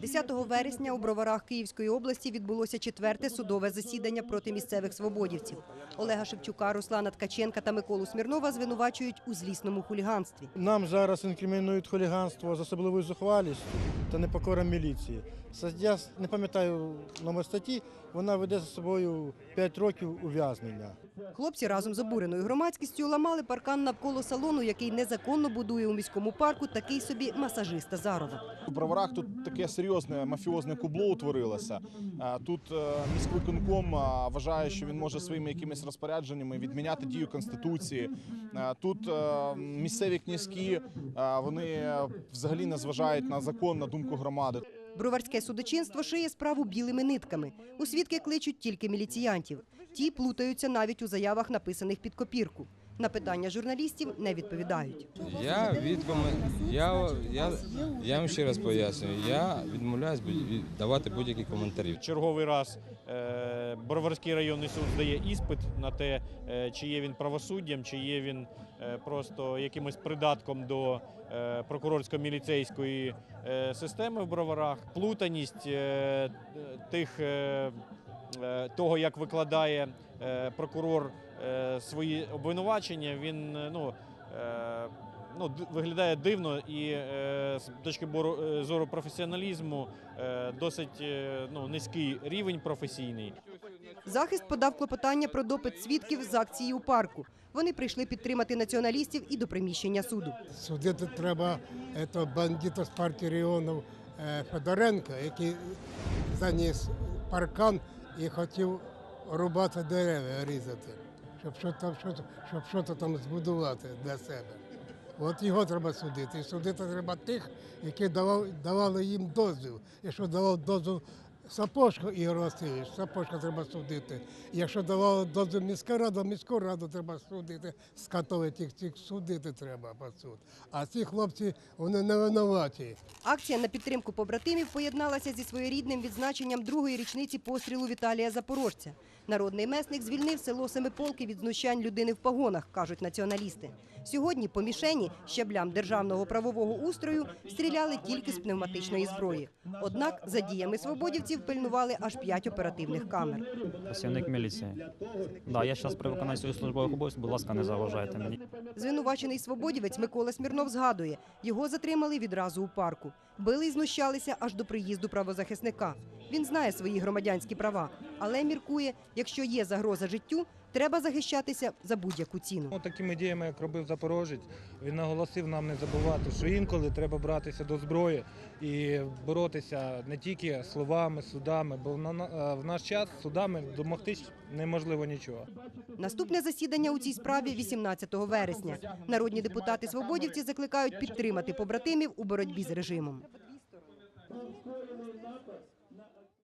10 вересня у Броварах Київської області відбулося четверте судове засідання проти місцевих свободівців. Олега Шевчука, Руслана Ткаченка та Миколу Смірнова звинувачують у злісному хуліганстві. Нам зараз інкримінують хуліганство з особливою зухвалістю та непокора міліції. Я не пам'ятаю номер статті, вона веде за собою 5 років ув'язнення. Хлопці разом з обуреною громадськістю ламали паркан навколо салону, який незаконно будує у міському парку такий собі масажиста Зарова. У броварах тут таке серйозне мафіозне кубло утворилося. Тут е, міськвиконком вважає, що він може своїми якимись розпорядженнями відміняти дію конституції. Тут е, місцеві князькі вони взагалі не зважають на закон, на думку громади. Броварське судочинство шиє справу білими нитками. У свідки кличуть тільки міліціянтів. Ті плутаються навіть у заявах, написаних під копірку. На питання журналістів не відповідають. Я від я, я, я вам ще раз пояснюю, я відмовляюсь давати будь-які коментарі. черговий раз е, Броварський районний суд здає іспит на те, е, чи є він правосуддям, чи є він е, просто якимось придатком до прокурорсько-міліцейської системи в Броварах. Плутаність тих того, як викладає е, прокурор е, свої обвинувачення, він е, ну. е, Ну, виглядає дивно і е, з точки бору- е, зору професіоналізму е, досить е, ну, низький рівень професійний. Захист подав клопотання про допит свідків з акції у парку. Вони прийшли підтримати націоналістів і до приміщення суду. Судити треба этого бандита з партії регіонів е, Федоренка, який заніс паркан і хотів рубати дерева, різати, щоб що там, що, щоб щось там збудувати для себе. От його треба судити. І судити треба тих, які давали їм дозвіл. Якщо давав дозвіл Сапожко Ігор Васильович, Сапожка треба судити. Якщо давала дозвіл міська рада, міську раду треба судити. Скатовити їх цих судити треба по суд. А ці хлопці вони не винуваті. Акція на підтримку побратимів поєдналася зі своєрідним відзначенням другої річниці пострілу Віталія Запорожця. Народний месник звільнив село Семиполки від знущань людини в погонах, кажуть націоналісти. Сьогодні по мішені щаблям державного правового устрою стріляли тільки з пневматичної зброї. Однак за діями свободівців пильнували аж п'ять оперативних камер. Працівник міліції. Да, я зараз при виконанні своїх службових обов'язків, будь ласка, не заважайте мені. Звинувачений свободівець Микола Смірнов згадує, його затримали відразу у парку. Били і знущалися аж до приїзду правозахисника. Він знає свої громадянські права, але міркує, якщо є загроза життю, треба захищатися за будь-яку ціну. Ну, такими діями, як робив Запорожець, він наголосив нам не забувати, що інколи треба братися до зброї і боротися не тільки словами, судами, бо на- в наш час судами домогтись неможливо нічого. Напутнє засідання у цій справі 18 вересня. Народні депутати свободівці закликають підтримати побратимів у боротьбі з режимом.